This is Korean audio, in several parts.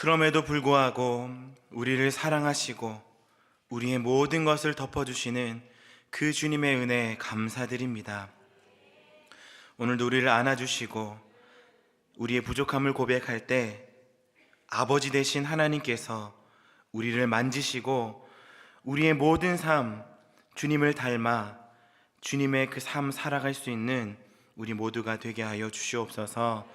그럼에도 불구하고 우리를 사랑하시고 우리의 모든 것을 덮어주시는 그 주님의 은혜에 감사드립니다. 오늘도 우리를 안아주시고 우리의 부족함을 고백할 때 아버지 되신 하나님께서 우리를 만지시고 우리의 모든 삶 주님을 닮아 주님의 그 삶 살아갈 수 있는 우리 모두가 되게 하여 주시옵소서.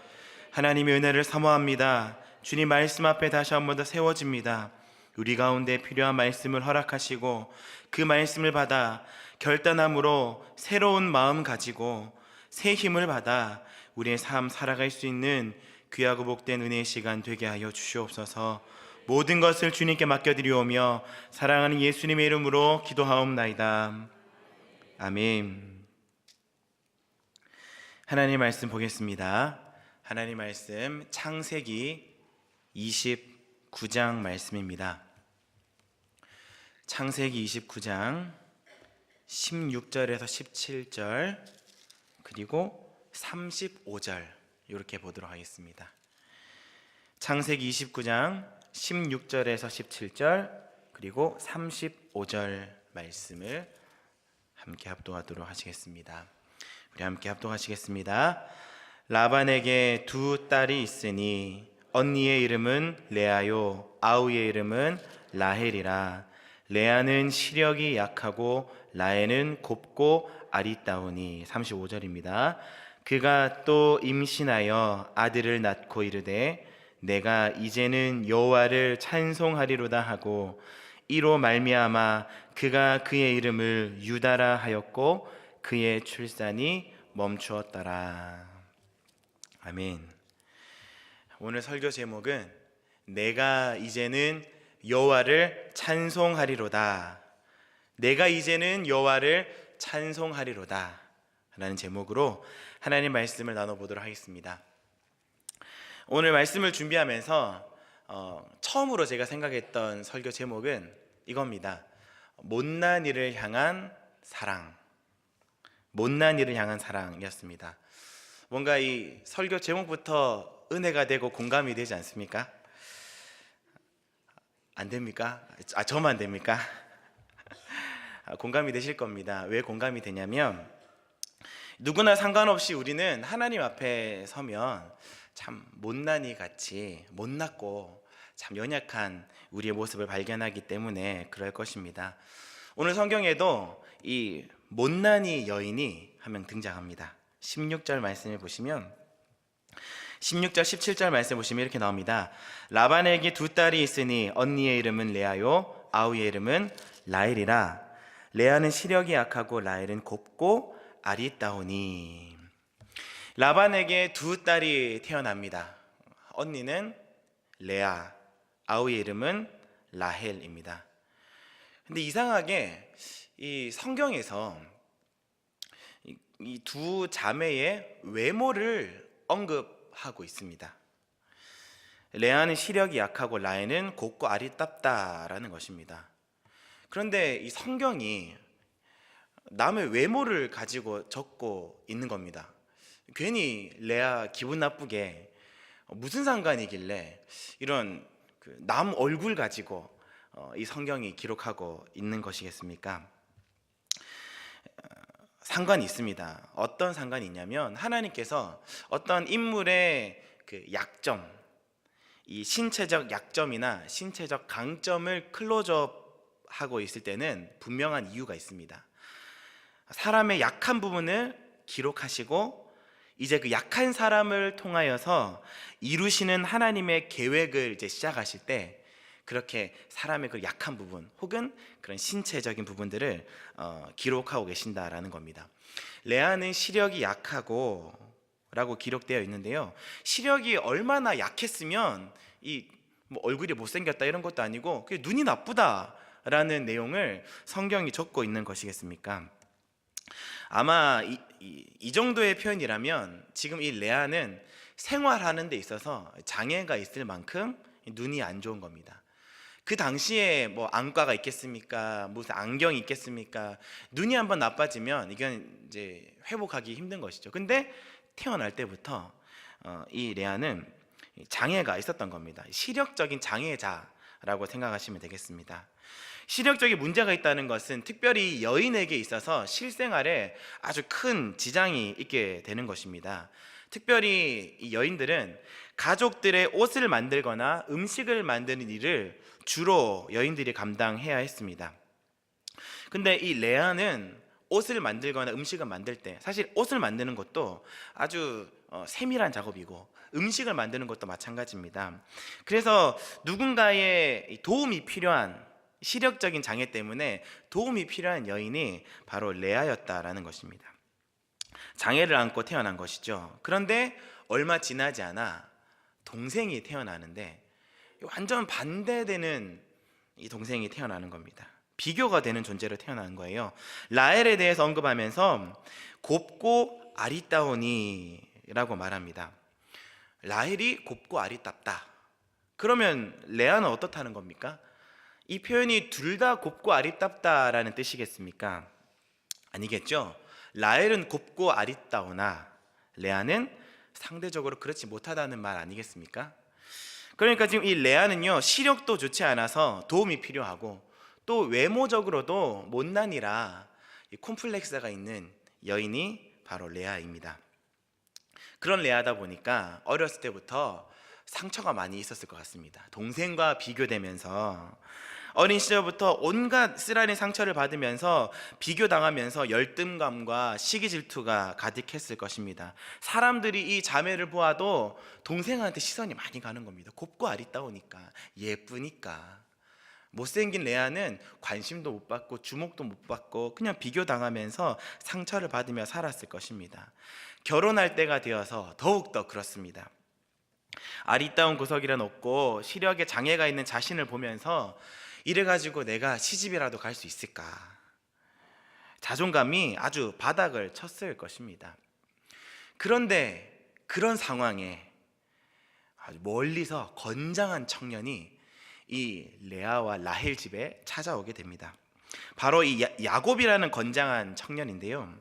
하나님의 은혜를 사모합니다. 주님 말씀 앞에 다시 한 번 더 세워집니다. 우리 가운데 필요한 말씀을 허락하시고 그 말씀을 받아 결단함으로 새로운 마음 가지고 새 힘을 받아 우리의 삶 살아갈 수 있는 귀하고 복된 은혜의 시간 되게 하여 주시옵소서. 모든 것을 주님께 맡겨드리오며 사랑하는 예수님의 이름으로 기도하옵나이다. 아멘. 하나님 말씀 보겠습니다. 하나님 말씀 창세기 29장 말씀입니다. 창세기 29장 16절에서 17절 그리고 35절 이렇게 보도록 하겠습니다. 창세기 29장 16절에서 17절 그리고 35절 말씀을 함께 합독하도록 하시겠습니다. 우리 함께 합독하시겠습니다. 라반에게 두 딸이 있으니 언니의 이름은 레아요 아우의 이름은 라헬이라 레아는 시력이 약하고 라헬은 곱고 아리따우니 35절입니다. 그가 또 임신하여 아들을 낳고 이르되 내가 이제는 여호와를 찬송하리로다 하고 이로 말미암아 그가 그의 이름을 유다라 하였고 그의 출산이 멈추었더라. 아멘. 오늘 설교 제목은 내가 이제는 여호와를 찬송하리로다. 내가 이제는 여호와를 찬송하리로다. 라는 제목으로 하나님 말씀을 나눠 보도록 하겠습니다. 오늘 말씀을 준비하면서 어, 처음으로 제가 생각했던 설교 제목은 이겁니다. 못난 이를 향한 사랑. 못난 이를 향한 사랑이었습니다. 뭔가 이 설교 제목부터 은혜가 되고 공감이 되지 않습니까? 안 됩니까? 아, 저만 됩니까? 아, 공감이 되실 겁니다. 왜 공감이 되냐면 누구나 상관없이 우리는 하나님 앞에 서면 참 못난이 같이 못났고 참 연약한 우리의 모습을 발견하기 때문에 그럴 것입니다. 오늘 성경에도 이 못난이 여인이 한 명 등장합니다. 16절 말씀을 보시면 16절 17절 말씀 보시면 이렇게 나옵니다. 라반에게 두 딸이 있으니 언니의 이름은 레아요 아우의 이름은 라헬이라 레아는 시력이 약하고 라헬은 곱고 아리따우니 라반에게 두 딸이 태어납니다. 언니는 레아, 아우의 이름은 라헬입니다. 근데 이상하게 이 성경에서 이 두 자매의 외모를 언급 하고 있습니다. 레아는 시력이 약하고 라헬은 곱고 아리따다라는 것입니다. 그런데 이 성경이 남의 외모를 가지고 적고 있는 겁니다. 괜히 레아 기분 나쁘게 무슨 상관이길래 이런 그남 얼굴 가지고 어, 이 성경이 기록하고 있는 것이겠습니까? 어, 상관이 있습니다. 어떤 상관이 있냐면 하나님께서 어떤 인물의 그 약점, 이 신체적 약점이나 신체적 강점을 클로즈업하고 있을 때는 분명한 이유가 있습니다. 사람의 약한 부분을 기록하시고 이제 그 약한 사람을 통하여서 이루시는 하나님의 계획을 이제 시작하실 때 그렇게 사람의 그 약한 부분 혹은 그런 신체적인 부분들을 어, 기록하고 계신다라는 겁니다. 레아는 시력이 약하고 라고 기록되어 있는데요. 시력이 얼마나 약했으면 이 뭐 얼굴이 못생겼다 이런 것도 아니고 눈이 나쁘다라는 내용을 성경이 적고 있는 것이겠습니까? 아마 이, 이, 이, 정도의 표현이라면 지금 이 레아는 생활하는 데 있어서 장애가 있을 만큼 눈이 안 좋은 겁니다. 그 당시에 뭐 안과가 있겠습니까? 무슨 안경이 있겠습니까? 눈이 한번 나빠지면 이건 이제 회복하기 힘든 것이죠. 근데 태어날 때부터 어, 이 레아는 장애가 있었던 겁니다. 시력적인 장애자라고 생각하시면 되겠습니다. 시력적인 문제가 있다는 것은 특별히 여인에게 있어서 실생활에 아주 큰 지장이 있게 되는 것입니다. 특별히 이 여인들은 가족들의 옷을 만들거나 음식을 만드는 일을 주로 여인들이 감당해야 했습니다. 근데 이 레아는 옷을 만들거나 음식을 만들 때 사실 옷을 만드는 것도 아주 어, 세밀한 작업이고 음식을 만드는 것도 마찬가지입니다. 그래서 누군가의 이 도움이 필요한 시력적인 장애 때문에 도움이 필요한 여인이 바로 레아였다라는 것입니다. 장애를 안고 태어난 것이죠. 그런데 얼마 지나지 않아 동생이 태어나는데 완전 반대되는 이 동생이 태어나는 겁니다. 비교가 되는 존재로 태어나는 거예요. 라헬에 대해서 언급하면서 곱고 아리따우니라고 말합니다. 라헬이 곱고 아리따다. 그러면 레아는 어떻다는 겁니까? 이 표현이 둘 다 곱고 아리따다라는 뜻이겠습니까? 아니겠죠. 라헬은 곱고 아리따우나 레아는 상대적으로 그렇지 못하다는 말 아니겠습니까? 그러니까 지금 이 레아는요 시력도 좋지 않아서 도움이 필요하고 또 외모적으로도 못난이라 이 콤플렉스가 있는 여인이 바로 레아입니다. 그런 레아다 보니까 어렸을 때부터 상처가 많이 있었을 것 같습니다. 동생과 비교되면서 어린 시절부터 온갖 쓰라린 상처를 받으면서 비교당하면서 열등감과 시기 질투가 가득했을 것입니다. 사람들이 이 자매를 보아도 동생한테 시선이 많이 가는 겁니다. 곱고 아리따우니까 예쁘니까 못생긴 레아는 관심도 못 받고 주목도 못 받고 그냥 비교당하면서 상처를 받으며 살았을 것입니다. 결혼할 때가 되어서 더욱더 그렇습니다. 아리따운 구석이란 없고 시력에 장애가 있는 자신을 보면서 이래가지고 내가 시집이라도 갈 수 있을까? 자존감이 아주 바닥을 쳤을 것입니다. 그런데 그런 상황에 아주 멀리서 건장한 청년이 이 레아와 라헬 집에 찾아오게 됩니다. 바로 이 야- 야곱이라는 건장한 청년인데요.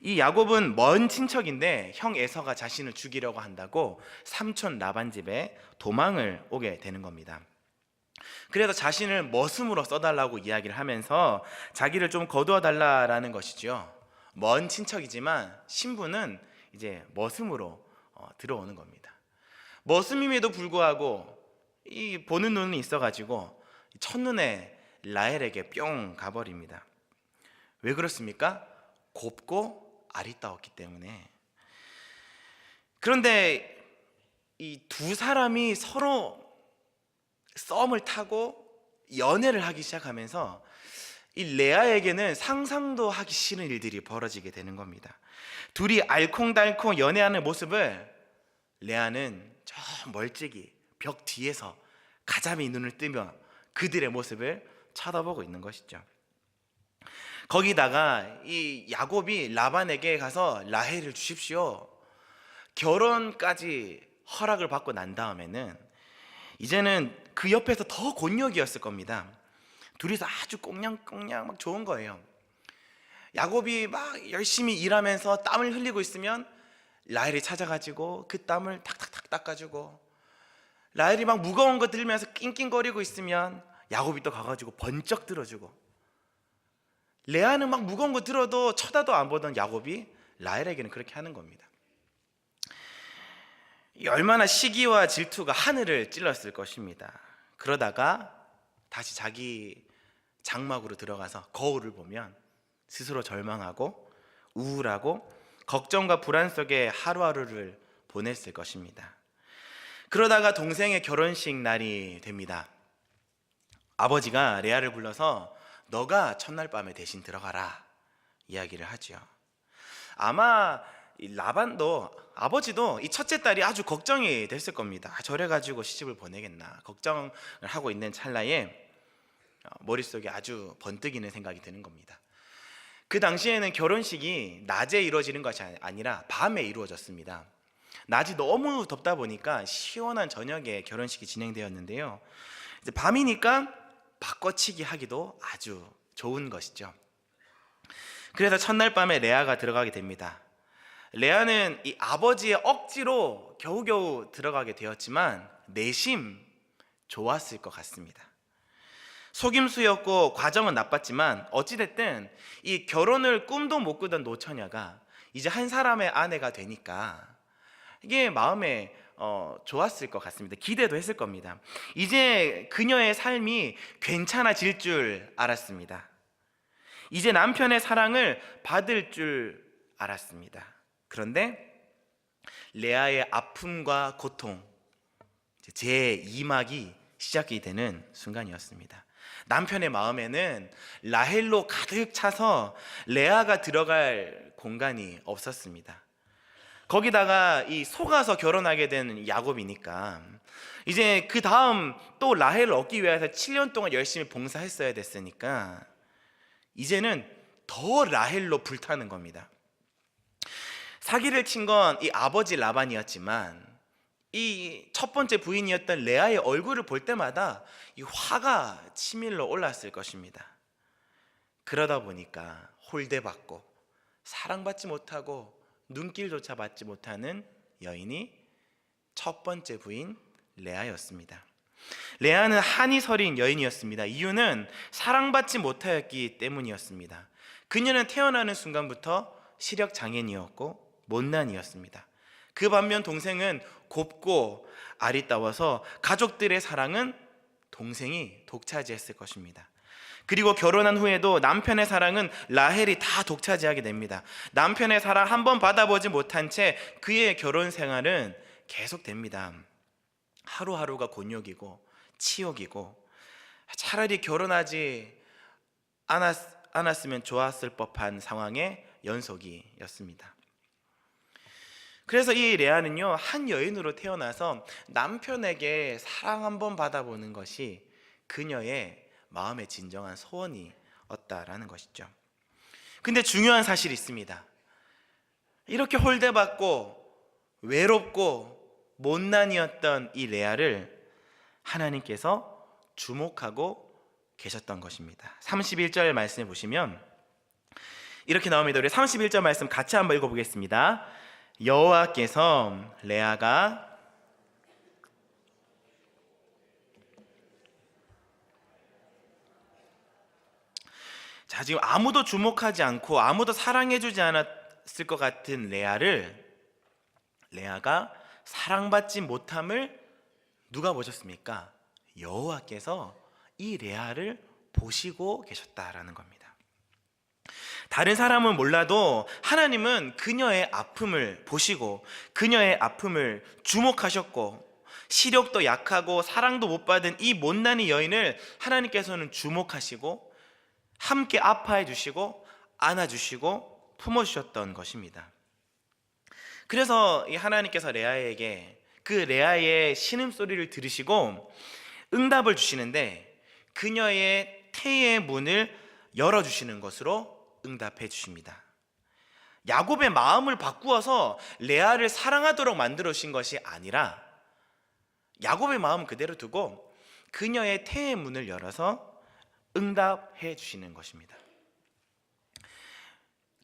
이 야곱은 먼 친척인데 형 에서가 자신을 죽이려고 한다고 삼촌 라반 집에 도망을 오게 되는 겁니다. 그래서 자신을 머슴으로 써달라고 이야기를 하면서 자기를 좀 거두어 달라라는 것이죠. 먼 친척이지만 신부는 이제 머슴으로 어, 들어오는 겁니다. 머슴임에도 불구하고 이 보는 눈은 있어가지고 첫눈에 라헬에게 뿅 가버립니다. 왜 그렇습니까? 곱고 아리따웠기 때문에. 그런데 이 두 사람이 서로 썸을 타고 연애를 하기 시작하면서 이 레아에게는 상상도 하기 싫은 일들이 벌어지게 되는 겁니다. 둘이 알콩달콩 연애하는 모습을 레아는 저 멀찍이 벽 뒤에서 가자미 눈을 뜨며 그들의 모습을 쳐다보고 있는 것이죠. 거기다가 이 야곱이 라반에게 가서 라헬을 주십시오. 결혼까지 허락을 받고 난 다음에는 이제는 그 옆에서 더 곤욕이었을 겁니다. 둘이서 아주 꽁냥꽁냥 막 좋은 거예요. 야곱이 막 열심히 일하면서 땀을 흘리고 있으면 라헬이 찾아가지고 그 땀을 탁탁탁 닦아주고 라헬이 막 무거운 거 들면서 낑낑거리고 있으면 야곱이 또 가가지고 번쩍 들어주고 레아는 막 무거운 거 들어도 쳐다도 안 보던 야곱이 라헬에게는 그렇게 하는 겁니다. 이 얼마나 시기와 질투가 하늘을 찔렀을 것입니다. 그러다가 다시 자기 장막으로 들어가서 거울을 보면 스스로 절망하고 우울하고 걱정과 불안 속에 하루하루를 보냈을 것입니다. 그러다가 동생의 결혼식 날이 됩니다. 아버지가 레아를 불러서 너가 첫날 밤에 대신 들어가라 이야기를 하지요. 아마 이 라반도 아버지도 이 첫째 딸이 아주 걱정이 됐을 겁니다. 아, 저래 가지고 시집을 보내겠나 걱정을 하고 있는 찰나에 어, 머릿속에 아주 번뜩이는 생각이 드는 겁니다. 그 당시에는 결혼식이 낮에 이루어지는 것이 아니라 밤에 이루어졌습니다. 낮이 너무 덥다 보니까 시원한 저녁에 결혼식이 진행되었는데요. 이제 밤이니까 바꿔치기 하기도 아주 좋은 것이죠. 그래서 첫날 밤에 레아가 들어가게 됩니다. 레아는 이 아버지의 억지로 겨우겨우 들어가게 되었지만 내심 좋았을 것 같습니다. 속임수였고 과정은 나빴지만 어찌됐든 이 결혼을 꿈도 못 꾸던 노처녀가 이제 한 사람의 아내가 되니까 이게 마음에 어, 좋았을 것 같습니다. 기대도 했을 겁니다. 이제 그녀의 삶이 괜찮아질 줄 알았습니다. 이제 남편의 사랑을 받을 줄 알았습니다. 그런데 레아의 아픔과 고통 제 2막이 시작이 되는 순간이었습니다. 남편의 마음에는 라헬로 가득 차서 레아가 들어갈 공간이 없었습니다. 거기다가 이 속아서 결혼하게 된 야곱이니까 이제 그 다음 또 라헬을 얻기 위해서 7년 동안 열심히 봉사했어야 됐으니까 이제는 더 라헬로 불타는 겁니다. 사기를 친 건 이 아버지 라반이었지만 이 첫 번째 부인이었던 레아의 얼굴을 볼 때마다 이 화가 치밀러 올랐을 것입니다. 그러다 보니까 홀대받고 사랑받지 못하고 눈길조차 받지 못하는 여인이 첫 번째 부인 레아였습니다. 레아는 한이 서린 여인이었습니다. 이유는 사랑받지 못하였기 때문이었습니다. 그녀는 태어나는 순간부터 시력 장애인이었고 못난이었습니다. 그 반면 동생은 곱고 아리따워서 가족들의 사랑은 동생이 독차지했을 것입니다. 그리고 결혼한 후에도 남편의 사랑은 라헬이 다 독차지하게 됩니다. 남편의 사랑 한 번 받아보지 못한 채 그의 결혼 생활은 계속됩니다. 하루하루가 곤욕이고 치욕이고 차라리 결혼하지 않았, 않았으면 좋았을 법한 상황의 연속이었습니다. 그래서 이 레아는요 한 여인으로 태어나서 남편에게 사랑 한번 받아보는 것이 그녀의 마음의 진정한 소원이었다라는 것이죠. 근데 중요한 사실이 있습니다. 이렇게 홀대받고 외롭고 못난이었던 이 레아를 하나님께서 주목하고 계셨던 것입니다. 31절 말씀을 보시면 이렇게 나옵니다. 우리 31절 말씀 같이 한번 읽어보겠습니다. 여호와께서 레아가 자 지금 아무도 주목하지 않고 아무도 사랑해주지 않았을 것 같은 레아를 레아가 사랑받지 못함을 누가 보셨습니까? 여호와께서 이 레아를 보시고 계셨다라는 겁니다. 다른 사람은 몰라도 하나님은 그녀의 아픔을 보시고 그녀의 아픔을 주목하셨고 시력도 약하고 사랑도 못 받은 이 못난이 여인을 하나님께서는 주목하시고 함께 아파해 주시고 안아 주시고 품어 주셨던 것입니다. 그래서 이 하나님께서 레아에게 그 레아의 신음소리를 들으시고 응답을 주시는데 그녀의 태의 문을 열어 주시는 것으로 응답해 주십니다. 야곱의 마음을 바꾸어서 레아를 사랑하도록 만들어 주신 것이 아니라 야곱의 마음 그대로 두고 그녀의 태의 문을 열어서 응답해 주시는 것입니다.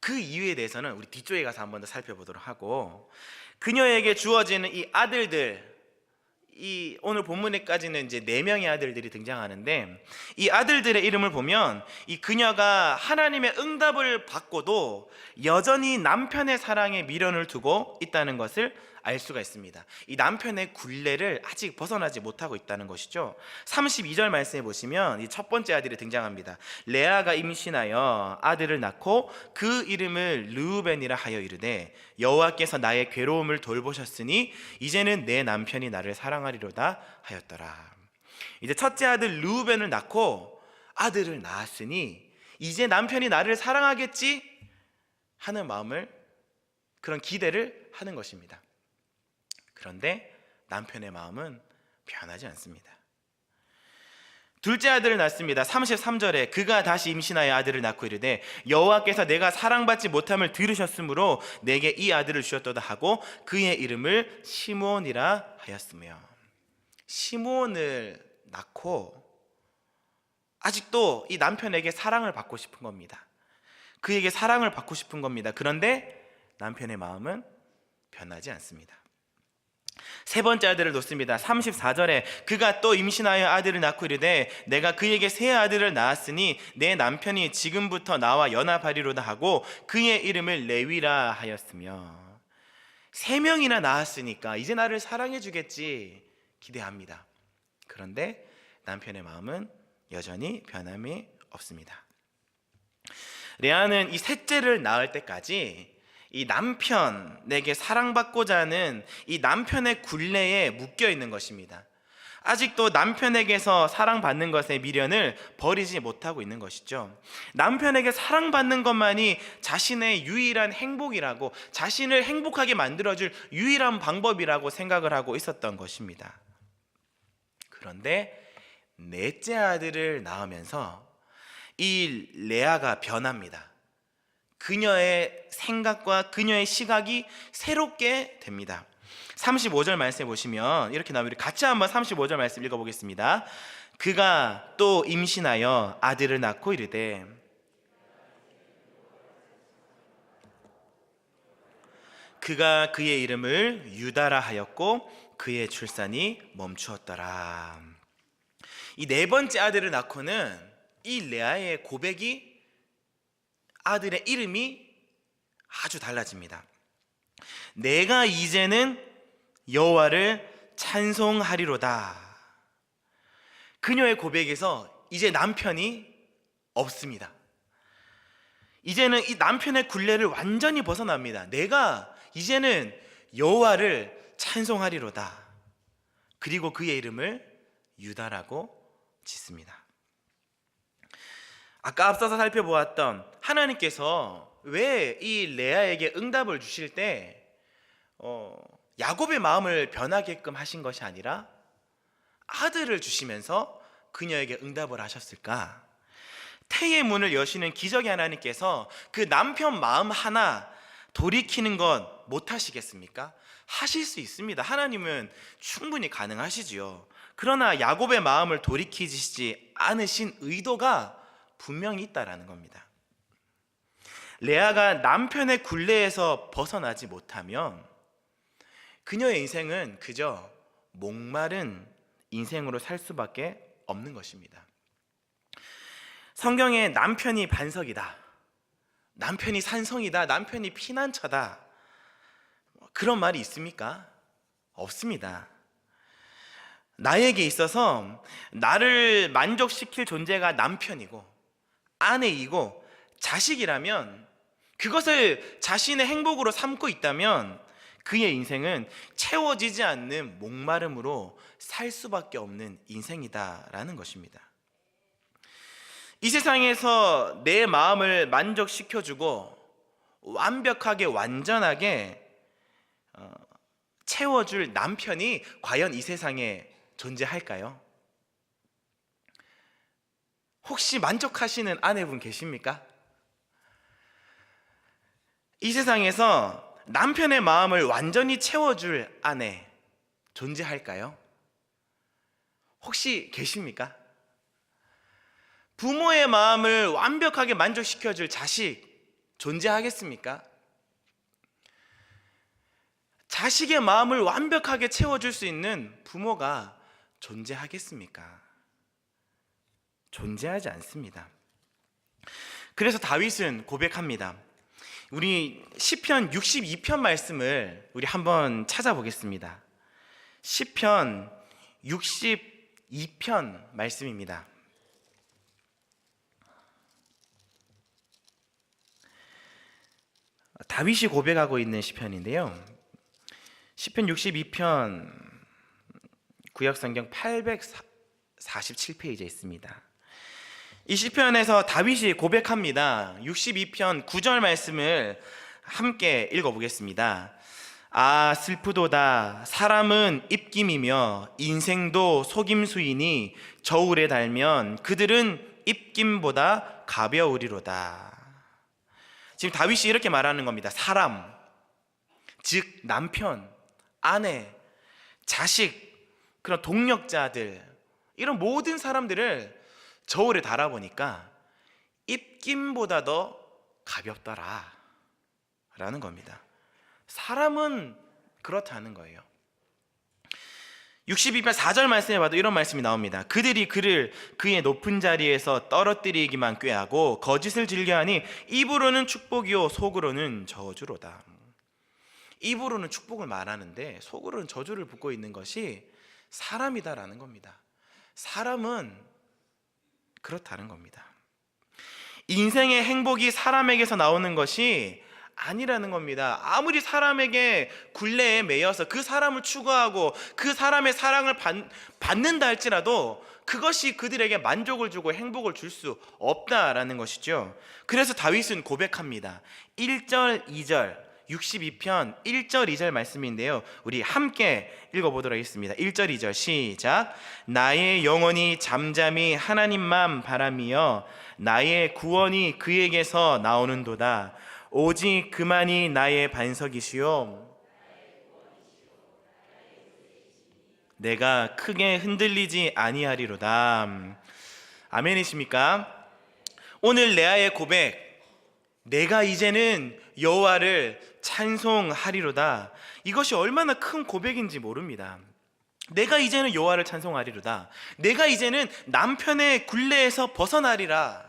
그 이유에 대해서는 우리 뒤쪽에 가서 한 번 더 살펴보도록 하고 그녀에게 주어지는 이 아들들 이 오늘 본문에까지는 이제 네 명의 아들들이 등장하는데 이 아들들의 이름을 보면 이 그녀가 하나님의 응답을 받고도 여전히 남편의 사랑에 미련을 두고 있다는 것을 알 수가 있습니다. 이 남편의 굴레를 아직 벗어나지 못하고 있다는 것이죠. 32절 말씀해 보시면 이 첫 번째 아들이 등장합니다. 레아가 임신하여 아들을 낳고 그 이름을 르우벤이라 하여 이르되 여호와께서 나의 괴로움을 돌보셨으니 이제는 내 남편이 나를 사랑하리로다 하였더라. 이제 첫째 아들 르우벤을 낳고 아들을 낳았으니 이제 남편이 나를 사랑하겠지 하는 마음을 그런 기대를 하는 것입니다. 그런데 남편의 마음은 변하지 않습니다. 둘째 아들을 낳습니다. 33절에 그가 다시 임신하여 아들을 낳고 이르되 여호와께서 내가 사랑받지 못함을 들으셨으므로 내게 이 아들을 주셨도다 하고 그의 이름을 시므온이라 하였으며 시므온을 낳고 아직도 이 남편에게 사랑을 받고 싶은 겁니다. 그에게 사랑을 받고 싶은 겁니다. 그런데 남편의 마음은 변하지 않습니다. 세 번째 아들을 놓습니다. 34절에 그가 또 임신하여 아들을 낳고 이르되 내가 그에게 새 아들을 낳았으니 내 남편이 지금부터 나와 연합하리로다 하고 그의 이름을 레위라 하였으며 세 명이나 낳았으니까 이제 나를 사랑해 주겠지 기대합니다. 그런데 남편의 마음은 여전히 변함이 없습니다. 레아는 이 셋째를 낳을 때까지 이 남편에게 사랑받고자 하는 이 남편의 굴레에 묶여 있는 것입니다. 아직도 남편에게서 사랑받는 것의 미련을 버리지 못하고 있는 것이죠. 남편에게 사랑받는 것만이 자신의 유일한 행복이라고 자신을 행복하게 만들어줄 유일한 방법이라고 생각을 하고 있었던 것입니다. 그런데 넷째 아들을 낳으면서 이 레아가 변합니다. 그녀의 생각과 그녀의 시각이 새롭게 됩니다. 35절 말씀 보시면 이렇게 나오면 우리 같이 한번 35절 말씀 읽어 보겠습니다. 그가 또 임신하여 아들을 낳고 이르되 그가 그의 이름을 유다라 하였고 그의 출산이 멈추었더라. 이 네 번째 아들을 낳고는 이 레아의 고백이 아들의 이름이 아주 달라집니다. 내가 이제는 여호와를 찬송하리로다. 그녀의 고백에서 이제 남편이 없습니다. 이제는 이 남편의 굴레를 완전히 벗어납니다. 내가 이제는 여호와를 찬송하리로다. 그리고 그의 이름을 유다라고 짓습니다. 아까 앞서서 살펴보았던 하나님께서 왜 이 레아에게 응답을 주실 때 어, 야곱의 마음을 변하게끔 하신 것이 아니라 아들을 주시면서 그녀에게 응답을 하셨을까? 태의 문을 여시는 기적의 하나님께서 그 남편 마음 하나 돌이키는 것 못하시겠습니까? 하실 수 있습니다. 하나님은 충분히 가능하시지요. 그러나 야곱의 마음을 돌이키시지 않으신 의도가 분명히 있다라는 겁니다. 레아가 남편의 굴레에서 벗어나지 못하면 그녀의 인생은 그저 목마른 인생으로 살 수밖에 없는 것입니다. 성경에 남편이 반석이다. 남편이 산성이다. 남편이 피난처다. 그런 말이 있습니까? 없습니다. 나에게 있어서 나를 만족시킬 존재가 남편이고 아내이고 자식이라면 그것을 자신의 행복으로 삼고 있다면 그의 인생은 채워지지 않는 목마름으로 살 수밖에 없는 인생이다라는 것입니다. 이 세상에서 내 마음을 만족시켜주고 완벽하게 완전하게 어, 채워줄 남편이 과연 이 세상에 존재할까요? 혹시 만족하시는 아내분 계십니까? 이 세상에서 남편의 마음을 완전히 채워줄 아내 존재할까요? 혹시 계십니까? 부모의 마음을 완벽하게 만족시켜줄 자식 존재하겠습니까? 자식의 마음을 완벽하게 채워줄 수 있는 부모가 존재하겠습니까? 존재하지 않습니다. 그래서 다윗은 고백합니다. 우리 시편 62편 말씀을 우리 한번 찾아보겠습니다. 시편 62편 말씀입니다. 다윗이 고백하고 있는 시편인데요. 시편 62편 구약 성경 847페이지에 있습니다. 이 시편에서 다윗이 고백합니다. 62편 9절 말씀을 함께 읽어 보겠습니다. 아 슬프도다 사람은 입김이며 인생도 속임수이니 저울에 달면 그들은 입김보다 가벼우리로다. 지금 다윗이 이렇게 말하는 겁니다. 사람, 즉 남편, 아내, 자식, 그런 동력자들 이런 모든 사람들을 저울에 달아보니까 입김보다 더 가볍더라 라는 겁니다. 사람은 그렇다는 거예요. 62편 4절 말씀에 봐도 이런 말씀이 나옵니다. 그들이 그를 그의 높은 자리에서 떨어뜨리기만 꾀하고 거짓을 즐겨하니 입으로는 축복이요 속으로는 저주로다. 입으로는 축복을 말하는데 속으로는 저주를 붓고 있는 것이 사람이다라는 겁니다. 사람은 그렇다는 겁니다. 인생의 행복이 사람에게서 나오는 것이 아니라는 겁니다. 아무리 사람에게 굴레에 매여서 그 사람을 추구하고 그 사람의 사랑을 받, 받는다 할지라도 그것이 그들에게 만족을 주고 행복을 줄 수 없다라는 것이죠. 그래서 다윗은 고백합니다. 1절, 2절, 62편 1절, 2절 말씀인데요. 우리 함께 읽어 보도록 하겠습니다. 1절, 2절 시작. 나의 영혼이 잠잠히 하나님만 바라미어 나의 구원이 그에게서 나오는도다. 오직 그만이 나의 반석이시요. 내가 크게 흔들리지 아니하리로다. 아멘이십니까? 오늘 레아의 고백, 내가 이제는 여호와를 찬송하리로다. 이것이 얼마나 큰 고백인지 모릅니다. 내가 이제는 여호와를 찬송하리로다. 내가 이제는 남편의 굴레에서 벗어나리라.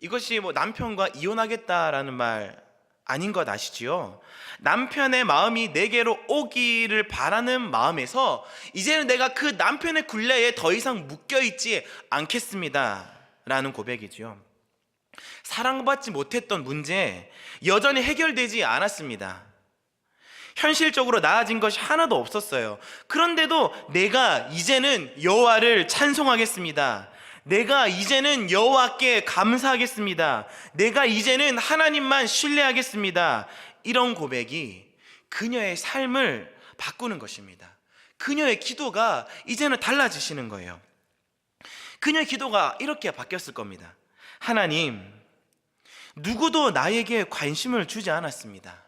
이것이 뭐 남편과 이혼하겠다라는 말 아닌 것 아시지요? 남편의 마음이 내게로 오기를 바라는 마음에서 이제는 내가 그 남편의 굴레에 더 이상 묶여 있지 않겠습니다. 라는 고백이지요. 사랑받지 못했던 문제 여전히 해결되지 않았습니다. 현실적으로 나아진 것이 하나도 없었어요. 그런데도 내가 이제는 여호와를 찬송하겠습니다. 내가 이제는 여호와께 감사하겠습니다. 내가 이제는 하나님만 신뢰하겠습니다. 이런 고백이 그녀의 삶을 바꾸는 것입니다. 그녀의 기도가 이제는 달라지시는 거예요. 그녀의 기도가 이렇게 바뀌었을 겁니다. 하나님, 누구도 나에게 관심을 주지 않았습니다.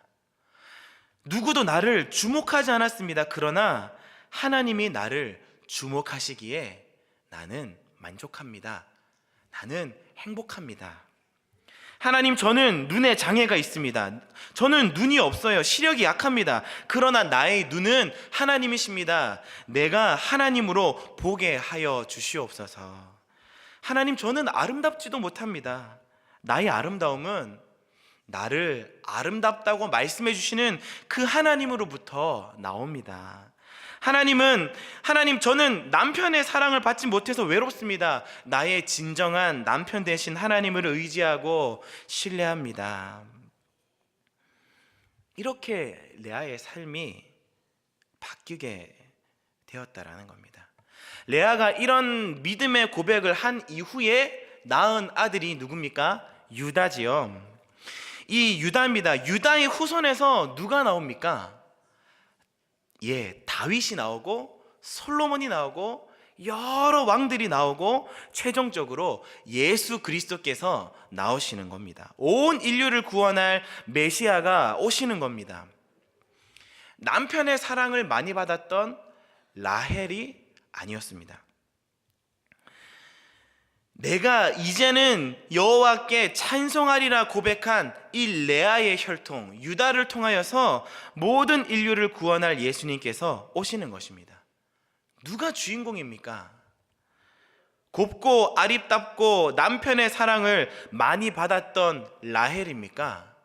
누구도 나를 주목하지 않았습니다. 그러나 하나님이 나를 주목하시기에 나는 만족합니다. 나는 행복합니다. 하나님, 저는 눈에 장애가 있습니다. 저는 눈이 없어요. 시력이 약합니다. 그러나 나의 눈은 하나님이십니다. 내가 하나님으로 보게 하여 주시옵소서. 하나님, 저는 아름답지도 못합니다. 나의 아름다움은 나를 아름답다고 말씀해 주시는 그 하나님으로부터 나옵니다. 하나님은 하나님 저는 남편의 사랑을 받지 못해서 외롭습니다. 나의 진정한 남편 대신 하나님을 의지하고 신뢰합니다. 이렇게 레아의 삶이 바뀌게 되었다라는 겁니다. 레아가 이런 믿음의 고백을 한 이후에 낳은 아들이 누굽니까? 유다지요. 이 유다입니다. 유다의 후손에서 누가 나옵니까? 예, 다윗이 나오고 솔로몬이 나오고 여러 왕들이 나오고 최종적으로 예수 그리스도께서 나오시는 겁니다. 온 인류를 구원할 메시아가 오시는 겁니다. 남편의 사랑을 많이 받았던 라헬이 아니었습니다. 내가 이제는 여호와께 찬송하리라 고백한 이 레아의 혈통 유다를 통하여서 모든 인류를 구원할 예수님께서 오시는 것입니다. 누가 주인공입니까? 곱고 아립답고 남편의 사랑을 많이 받았던 라헬입니까?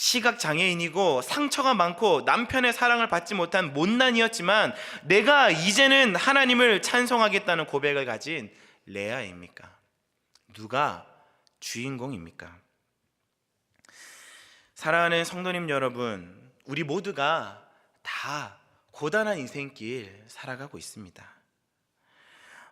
시각 장애인이고 상처가 많고 남편의 사랑을 받지 못한 못난이었지만 내가 이제는 하나님을 찬송하겠다는 고백을 가진 레아입니까? 누가 주인공입니까? 사랑하는 성도님 여러분, 우리 모두가 다 고단한 인생길 살아가고 있습니다.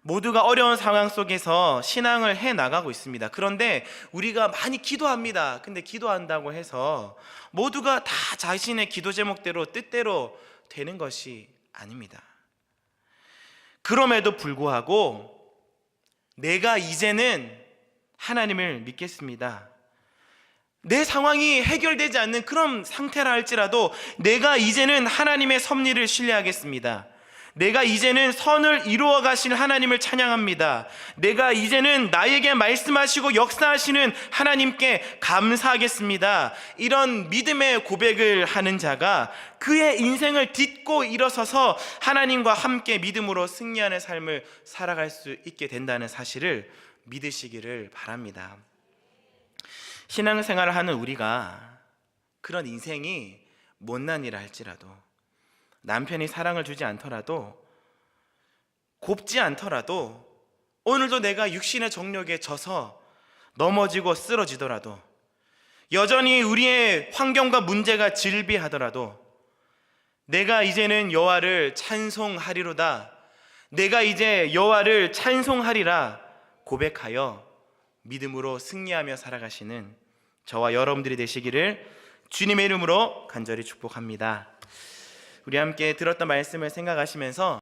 모두가 어려운 상황 속에서 신앙을 해 나가고 있습니다. 그런데 우리가 많이 기도합니다. 근데 기도한다고 해서 모두가 다 자신의 기도 제목대로 뜻대로 되는 것이 아닙니다. 그럼에도 불구하고 내가 이제는 하나님을 믿겠습니다. 내 상황이 해결되지 않는 그런 상태라 할지라도 내가 이제는 하나님의 섭리를 신뢰하겠습니다. 내가 이제는 선을 이루어 가실 하나님을 찬양합니다. 내가 이제는 나에게 말씀하시고 역사하시는 하나님께 감사하겠습니다. 이런 믿음의 고백을 하는 자가 그의 인생을 딛고 일어서서 하나님과 함께 믿음으로 승리하는 삶을 살아갈 수 있게 된다는 사실을 믿으시기를 바랍니다. 신앙생활을 하는 우리가 그런 인생이 못난이라 할지라도 남편이 사랑을 주지 않더라도 곱지 않더라도 오늘도 내가 육신의 정력에 져서 넘어지고 쓰러지더라도 여전히 우리의 환경과 문제가 질비하더라도 내가 이제는 여호와를 찬송하리로다 내가 이제 여호와를 찬송하리라 고백하여 믿음으로 승리하며 살아가시는 저와 여러분들이 되시기를 주님의 이름으로 간절히 축복합니다. 우리 함께 들었던 말씀을 생각하시면서